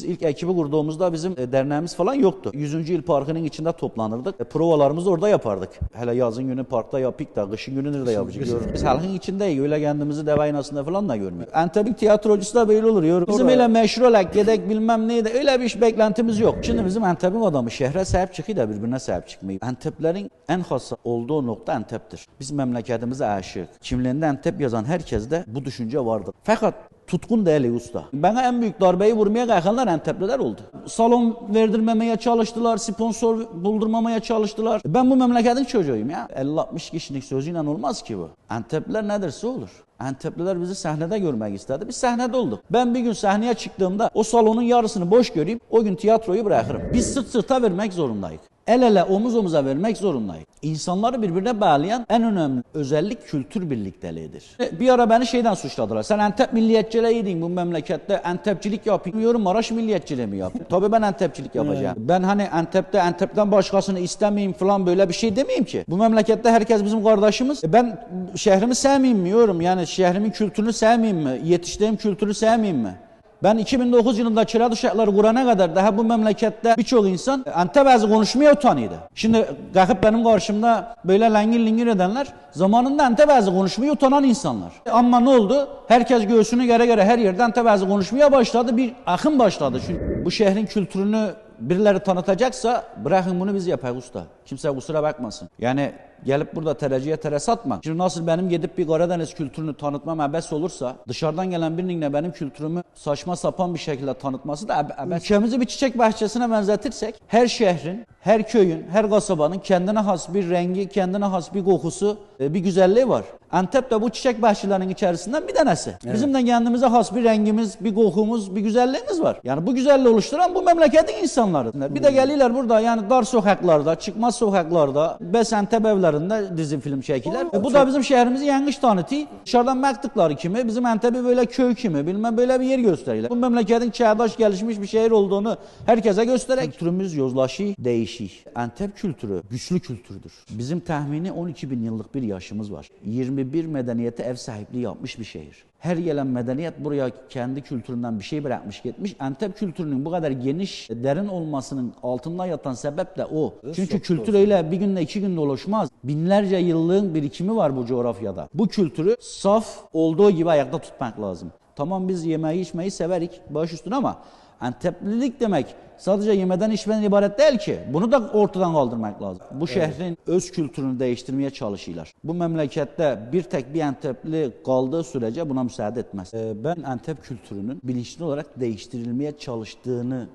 Biz ilk ekibi kurduğumuzda bizim e, derneğimiz falan yoktu. 100. yıl parkının içinde toplanırdık. E, provalarımızı orada yapardık. Hele yazın günü parkta yapık da kışın günü nerede yapacağız? Biz halkın içindeyiz. Öyle kendimizi deve aynasında falan da görmüyoruz. Antep'in tiyatrocusu da böyle olur. yor. Bizim öyle meşhur olarak yedek bilmem neydi. Öyle bir iş beklentimiz yok. Şimdi bizim Antep'in adamı şehre sahip çıkıyor da birbirine sahip çıkmıyor. Anteplerin en hassa olduğu nokta Antep'tir. Biz memleketimize aşık. Kimliğinde Antep yazan herkeste bu düşünce vardır. Fakat tutkun değil usta. Bana en büyük darbeyi vurmaya kalkanlar Entepliler oldu. Salon verdirmemeye çalıştılar, sponsor buldurmamaya çalıştılar. Ben bu memleketin çocuğuyum ya. 50-60 kişilik sözüyle olmaz ki bu. Entepliler nedirse olur. Entepliler bizi sahnede görmek istedi. Biz sahnede olduk. Ben bir gün sahneye çıktığımda o salonun yarısını boş göreyim. O gün tiyatroyu bırakırım. Biz sırt sırta vermek zorundayız. El ele omuz omuza vermek zorundayız. İnsanları birbirine bağlayan en önemli özellik kültür birlikteliğidir. Bir ara beni şeyden suçladılar. Sen Antep milliyetçiliğiydin bu memlekette. Antepçilik yapıyorum. Maraş milliyetçiliği mi yapayım? Tabii ben Antepçilik yapacağım. Ben hani Antep'te Antep'ten başkasını istemeyeyim falan böyle bir şey demeyeyim ki. Bu memlekette herkes bizim kardeşimiz. E Ben şehrimi sevmeyeyim mi yorum? Yani şehrimin kültürünü sevmeyeyim mi? Yetiştiğim kültürü sevmeyeyim mi? Ben 2009 yılında Kiraz Uşakları kurana kadar daha bu memlekette birçok insan Antep ağzı konuşmaya utanıyordu. Şimdi kalkıp benim karşımda böyle lengin lingin edenler zamanında Antep ağzı konuşmaya utanan insanlar. Ama ne oldu? Herkes göğsünü gere gere her yerde Antep ağzı konuşmaya başladı. Bir akım başladı. Çünkü bu şehrin kültürünü birileri tanıtacaksa bırakın bunu biz yapayım usta. Kimse kusura bakmasın. Yani gelip burada tereciye tere satma. Şimdi nasıl benim gidip bir Karadeniz kültürünü tanıtmam abes olursa dışarıdan gelen birinin de benim kültürümü saçma sapan bir şekilde tanıtması da abe- abes. Ülkemizi bir çiçek bahçesine benzetirsek her şehrin, her köyün, her kasabanın kendine has bir rengi, kendine has bir kokusu, e, bir güzelliği var. Antep de bu çiçek bahçelerinin içerisinden bir tanesi. Bizim de kendimize has bir rengimiz, bir kokumuz, bir güzelliğimiz var. Yani bu güzelliği oluşturan bu memleketin insanları. Bir de geliyorlar burada yani dar sokaklarda, çıkmaz sokaklarda, bes Antep evlerinde dizi film çekiler. E, bu da bizim şehrimizi yanlış tanıtıyor. Dışarıdan baktıkları kimi, bizim Antep'i böyle köy kimi, bilmem böyle bir yer gösteriyorlar. Bu memleketin çağdaş gelişmiş bir şehir olduğunu herkese göstererek kültürümüz yozlaşıyor, değişiyor. Antep kültürü güçlü kültürdür. Bizim tahmini 12 bin yıllık bir yaşımız var. 21 medeniyete ev sahipliği yapmış bir şehir. Her gelen medeniyet buraya kendi kültüründen bir şey bırakmış gitmiş. Antep kültürünün bu kadar geniş, derin olmasının altında yatan sebep de o. Çünkü kültür öyle bir günde iki günde oluşmaz. Binlerce yıllığın birikimi var bu coğrafyada. Bu kültürü saf olduğu gibi ayakta tutmak lazım. Tamam biz yemeği içmeyi severik baş üstüne ama Anteplilik demek sadece yemeden içmeden ibaret değil ki. Bunu da ortadan kaldırmak lazım. Bu şehrin öz kültürünü değiştirmeye çalışıyorlar. Bu memlekette bir tek bir Antepli kaldığı sürece buna müsaade etmez. Ee, ben Antep kültürünün bilinçli olarak değiştirilmeye çalıştığını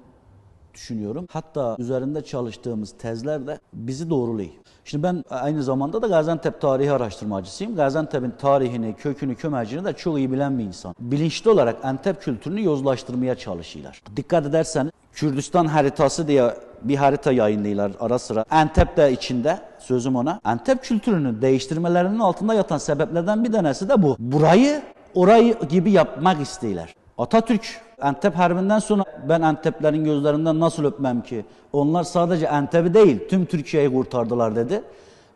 düşünüyorum. Hatta üzerinde çalıştığımız tezler de bizi doğruluyor. Şimdi ben aynı zamanda da Gaziantep tarihi araştırmacısıyım. Gaziantep'in tarihini, kökünü, kömecini de çok iyi bilen bir insan. Bilinçli olarak Antep kültürünü yozlaştırmaya çalışıyorlar. Dikkat edersen Kürdistan haritası diye bir harita yayınlıyorlar ara sıra. Antep de içinde sözüm ona. Antep kültürünü değiştirmelerinin altında yatan sebeplerden bir tanesi de bu. Burayı orayı gibi yapmak istiyorlar. Atatürk Antep Harbi'nden sonra ben Anteplerin gözlerinden nasıl öpmem ki? Onlar sadece Antep'i değil tüm Türkiye'yi kurtardılar dedi.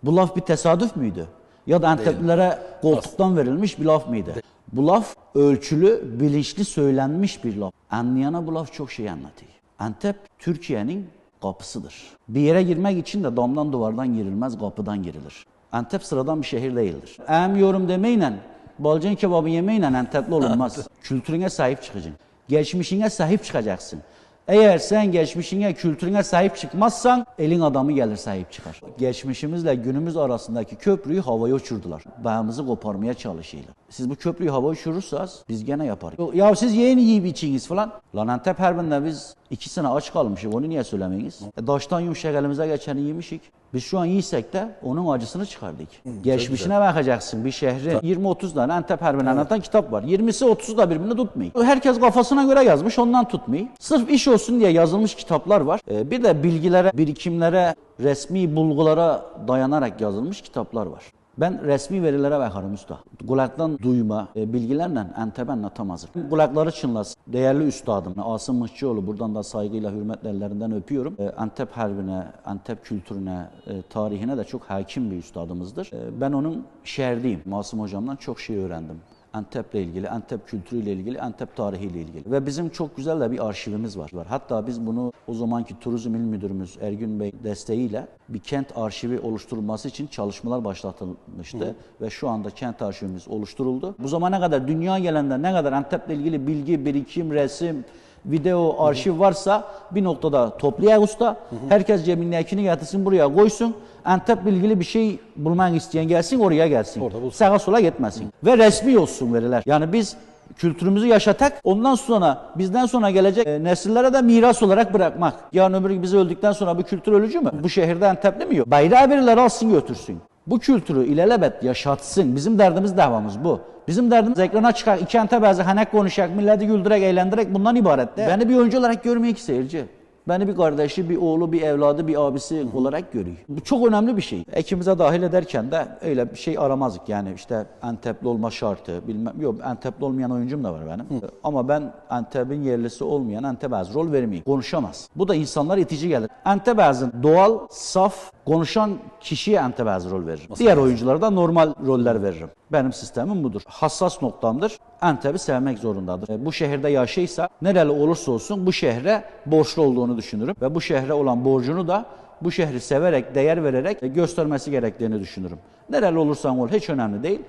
Bu laf bir tesadüf müydü? Ya da Anteplilere koltuktan verilmiş bir laf mıydı? Bu laf ölçülü, bilinçli söylenmiş bir laf. Anlayana bu laf çok şey anlatıyor. Antep Türkiye'nin kapısıdır. Bir yere girmek için de damdan duvardan girilmez, kapıdan girilir. Antep sıradan bir şehir değildir. Emmiyorum demeyle, balcan kebabı yemeyle Antepli olunmaz. Kültürüne sahip çıkacaksın. Geçmişine sahip çıkacaksın. Eğer sen geçmişine, kültürüne sahip çıkmazsan elin adamı gelir sahip çıkar. Geçmişimizle günümüz arasındaki köprüyü havaya uçurdular. Bağımızı koparmaya çalışıyorlar. Siz bu köprüyü havaya uçurursanız biz gene yaparız. Ya siz yeni yiyip içiniz falan. Lan Antep Harbi'nde biz iki sene aç kalmışız. Onu niye söylemeyiz? E, daştan yumuşak elimize geçeni yemişik. Biz şu an yiysek de onun acısını çıkardık. Geçmişine bakacaksın bir şehri. 20-30 tane Antep Harbi'ni anlatan kitap var. 20'si 30'u da birbirini tutmuyor. Herkes kafasına göre yazmış ondan tutmuyor. Sırf iş olsun diye yazılmış kitaplar var. Ee, bir de bilgilere, birikimlere, resmi bulgulara dayanarak yazılmış kitaplar var. Ben resmi verilere bakarım usta. Kulaktan duyma e, bilgilerle Antep'e anlatamazır. Kulakları çınlasın. Değerli üstadım Asım Mıhçıoğlu buradan da saygıyla hürmetle ellerinden öpüyorum. E, Antep harbine, Antep kültürüne, e, tarihine de çok hakim bir üstadımızdır. E, ben onun şehrdeyim. Masum hocamdan çok şey öğrendim. Antep'le ilgili, Antep kültürüyle ilgili, Antep tarihiyle ilgili. Ve bizim çok güzel de bir arşivimiz var. Hatta biz bunu o zamanki Turizm İl Müdürümüz Ergün Bey desteğiyle bir kent arşivi oluşturulması için çalışmalar başlatılmıştı. Ve şu anda kent arşivimiz oluşturuldu. Bu zamana kadar dünya gelende ne kadar Antep'le ilgili bilgi, birikim, resim, video, arşiv varsa bir noktada toplayak usta. Herkes cebindekini getirsin buraya koysun. Antep'le ilgili bir şey bulmak isteyen gelsin oraya gelsin. Orada. Sağa sola gitmesin. Ve resmi olsun veriler. Yani biz kültürümüzü yaşatak ondan sonra bizden sonra gelecek e, nesillere de miras olarak bırakmak. Yarın öbür gün biz öldükten sonra bu kültür ölücü mü? Bu şehirde Antepli mi yok? Bayrağı birileri alsın götürsün. Bu kültürü ilelebet yaşatsın. Bizim derdimiz davamız bu. Bizim derdimiz ekrana çıkar, iki Antep ağzı hanek konuşacak, milleti güldürerek, eğlendirerek bundan ibaret de. Beni bir oyuncu olarak görmeyek ki seyirci. Beni bir kardeşi, bir oğlu, bir evladı, bir abisi olarak görüyor. Bu çok önemli bir şey. Ekimize dahil ederken de öyle bir şey aramazdık. Yani işte Antepli olma şartı, bilmem yok Antepli olmayan oyuncum da var benim. Ama ben Antep'in yerlisi olmayan ağzı rol vermeyeyim. Konuşamaz. Bu da insanlar itici gelir. Ağzın doğal, saf, konuşan kişiye ağzı rol veririm. Diğer oyunculara da normal roller veririm. Benim sistemim budur. Hassas noktamdır. Antep'i sevmek zorundadır. E, Bu şehirde yaşaysa nereli olursa olsun bu şehre borçlu olduğunu düşünürüm. Ve bu şehre olan borcunu da bu şehri severek, değer vererek e, göstermesi gerektiğini düşünürüm. Nereli olursan ol hiç önemli değil.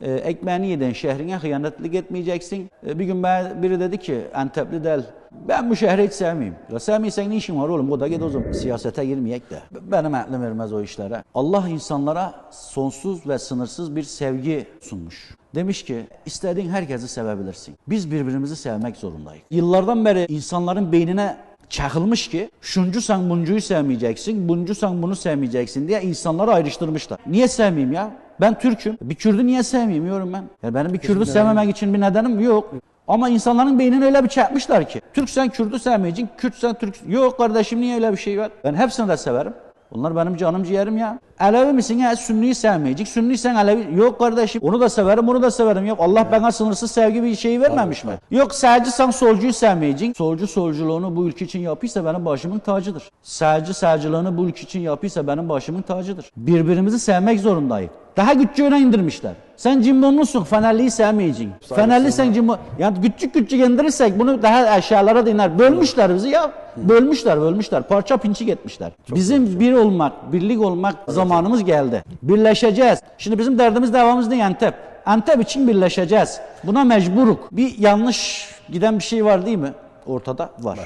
E, ekmeğini yediğin şehrine hıyanetlik etmeyeceksin. E, bir gün biri dedi ki Antepli del ben bu şehri hiç sevmeyeyim. Ya sevmeysen ne işin var oğlum? O da git o zaman. Siyasete girmeyek de. Benim aklım vermez o işlere. Allah insanlara sonsuz ve sınırsız bir sevgi sunmuş. Demiş ki istediğin herkesi sevebilirsin. Biz birbirimizi sevmek zorundayız. Yıllardan beri insanların beynine çakılmış ki şuncusan buncuyu sevmeyeceksin, buncusan bunu sevmeyeceksin diye insanları ayrıştırmışlar. Niye sevmeyeyim ya? Ben Türk'üm. Bir Kürdü niye sevmeyeyim diyorum ben. Ya benim bir Kürdü sevmemek için bir nedenim yok. Ama insanların beynini öyle bir çakmışlar ki. Türk sen Kürdü sevmeyeceksin, Kürt sen Türk. Yok kardeşim niye öyle bir şey var? Ben hepsini de severim. Onlar benim canım ciğerim ya. Alevi misin ya? Sünniyi sevmeyecek. Sünni sen Alevi. Yok kardeşim. Onu da severim, onu da severim. Yok Allah bana sınırsız sevgi bir şey vermemiş mi? Yok sağcı sen solcuyu sevmeyeceksin. Solcu solculuğunu bu ülke için yapıysa benim başımın tacıdır. Sağcı sağcılığını bu ülke için yapıysa benim başımın tacıdır. Birbirimizi sevmek zorundayız. Daha küçüğüne indirmişler. Sen cimbomlusun, Fenerliyi sevmeyeceksin. Fenerli sen cimbom... Yani küçük küçük indirirsek bunu daha aşağılara da iner. Bölmüşler bizi ya. Bölmüşler, bölmüşler. Parça pinçik etmişler. bizim bir olmak, birlik olmak zamanımız geldi. Birleşeceğiz. Şimdi bizim derdimiz devamımız ne Antep? Antep için birleşeceğiz. Buna mecburuk. Bir yanlış giden bir şey var değil mi? Ortada var.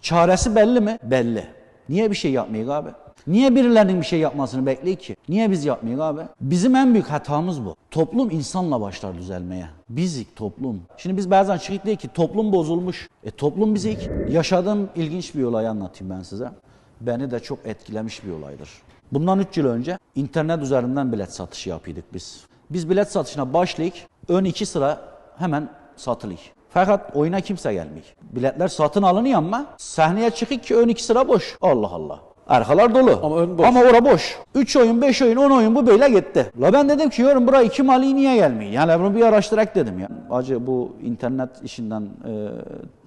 Çaresi belli mi? Belli. Niye bir şey yapmayız abi? Niye birilerinin bir şey yapmasını bekliyor ki? Niye biz yapmayız abi? Bizim en büyük hatamız bu. Toplum insanla başlar düzelmeye. Bizik toplum. Şimdi biz bazen çıkıp diyor ki toplum bozulmuş. E toplum bizik. Yaşadığım ilginç bir olayı anlatayım ben size. Beni de çok etkilemiş bir olaydır. Bundan 3 yıl önce internet üzerinden bilet satışı yapıyorduk biz. Biz bilet satışına başlayık. Ön iki sıra hemen satılıyık. Fakat oyuna kimse gelmiyor. Biletler satın alınıyor ama sahneye çıkık ki ön iki sıra boş. Allah Allah. Arkalar dolu. Ama ön boş. Ama ora boş. 3 oyun, 5 oyun, 10 oyun bu böyle gitti. La ben dedim ki yorum buraya iki mali niye gelmiyor? Yani bunu bir araştırak dedim ya. Acı bu internet işinden, e,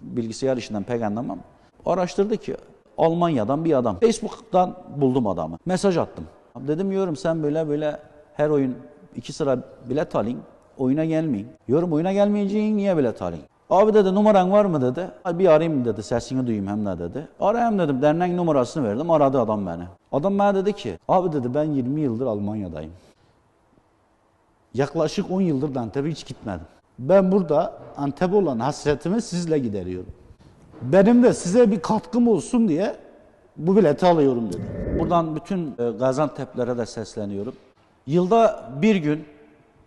bilgisayar işinden pek anlamam. Araştırdı ki Almanya'dan bir adam. Facebook'tan buldum adamı. Mesaj attım. Dedim yorum sen böyle böyle her oyun iki sıra bilet alayım. Oyuna gelmeyin. Yorum oyuna gelmeyeceğin niye bilet alayım? Abi dedi numaran var mı dedi. "Hadi Bir arayayım dedi sesini duyayım hem de dedi. Arayayım dedim dernek numarasını verdim aradı adam beni. Adam bana dedi ki abi dedi ben 20 yıldır Almanya'dayım. Yaklaşık 10 yıldır Antep'e hiç gitmedim. Ben burada Antep'e olan hasretimi sizle gideriyorum. Benim de size bir katkım olsun diye bu bileti alıyorum dedi. Buradan bütün e, Gaziantep'lere de sesleniyorum. Yılda bir gün,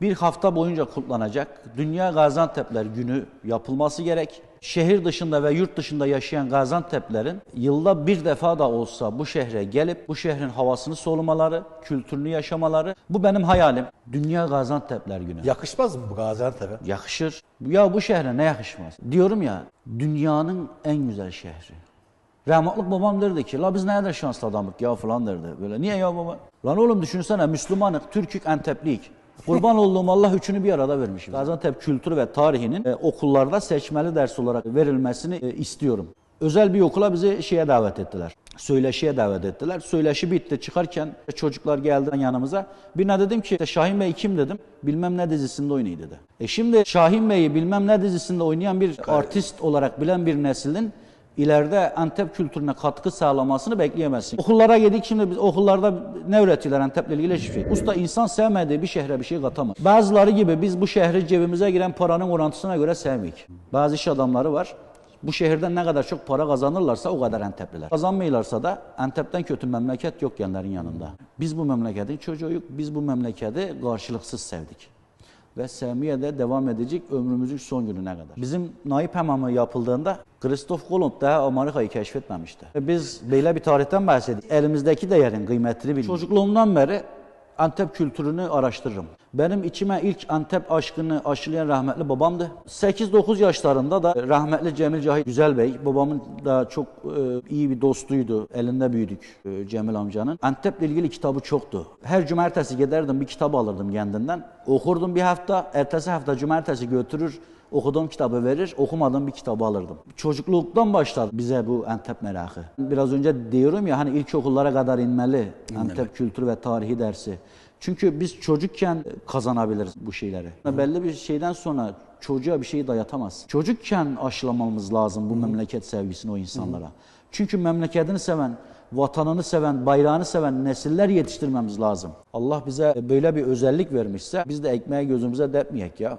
bir hafta boyunca kutlanacak Dünya Gaziantep'ler Günü yapılması gerek. Şehir dışında ve yurt dışında yaşayan Gaziantep'lerin yılda bir defa da olsa bu şehre gelip bu şehrin havasını solumaları, kültürünü yaşamaları bu benim hayalim. Dünya Gaziantep'ler Günü. Yakışmaz mı bu Gaziantep'e? Yakışır. Ya bu şehre ne yakışmaz? Diyorum ya dünyanın en güzel şehri. Rahmetlik babam derdi ki la biz ne kadar şanslı adamık ya falan derdi. Böyle niye ya baba? Lan oğlum düşünsene Müslümanık, Türkük, Anteplik. Kurban olduğum Allah üçünü bir arada vermiş. Gaziantep kültürü ve tarihinin e, okullarda seçmeli ders olarak verilmesini e, istiyorum. Özel bir okula bizi şeye davet ettiler. Söyleşiye davet ettiler. Söyleşi bitti. Çıkarken çocuklar geldi yanımıza. Birine dedim ki işte Şahin Bey kim dedim. Bilmem ne dizisinde oynuyor dedi. E şimdi Şahin Bey'i bilmem ne dizisinde oynayan bir artist olarak bilen bir neslin ileride Antep kültürüne katkı sağlamasını bekleyemezsin. Okullara gidik şimdi biz okullarda ne öğretiyorlar Antep'le ilgili hiçbir şey. Usta insan sevmediği bir şehre bir şey katamaz. Bazıları gibi biz bu şehri cebimize giren paranın orantısına göre sevmeyik. Bazı iş adamları var. Bu şehirden ne kadar çok para kazanırlarsa o kadar Entepliler. Kazanmıyorlarsa da Antep'ten kötü memleket yok kendilerinin yanında. Biz bu memleketin çocuğuyuk. Biz bu memleketi karşılıksız sevdik ve sevmeye de devam edecek ömrümüzün son gününe kadar. Bizim Naip Hamamı yapıldığında Christoph Kolomb daha Amerika'yı keşfetmemişti. Biz böyle bir tarihten bahsediyoruz. Elimizdeki değerin kıymetini bilmiyoruz. Çocukluğumdan beri Antep kültürünü araştırırım. Benim içime ilk Antep aşkını aşılayan rahmetli babamdı. 8-9 yaşlarında da rahmetli Cemil Cahit Güzel Bey, babamın da çok e, iyi bir dostuydu. Elinde büyüdük e, Cemil amcanın. Antep'le ilgili kitabı çoktu. Her cumartesi giderdim bir kitap alırdım kendinden. Okurdum bir hafta, ertesi hafta cumartesi götürür okuduğum kitabı verir, okumadığım bir kitabı alırdım. Çocukluktan başladı bize bu Antep merakı. Biraz önce diyorum ya hani ilkokullara kadar inmeli Antep kültürü ve tarihi dersi. Çünkü biz çocukken kazanabiliriz bu şeyleri. Belli bir şeyden sonra çocuğa bir şeyi dayatamaz. Çocukken aşılamamız lazım bu memleket sevgisini o insanlara. Çünkü memleketini seven, vatanını seven, bayrağını seven nesiller yetiştirmemiz lazım. Allah bize böyle bir özellik vermişse biz de ekmeği gözümüze depmeyek ya.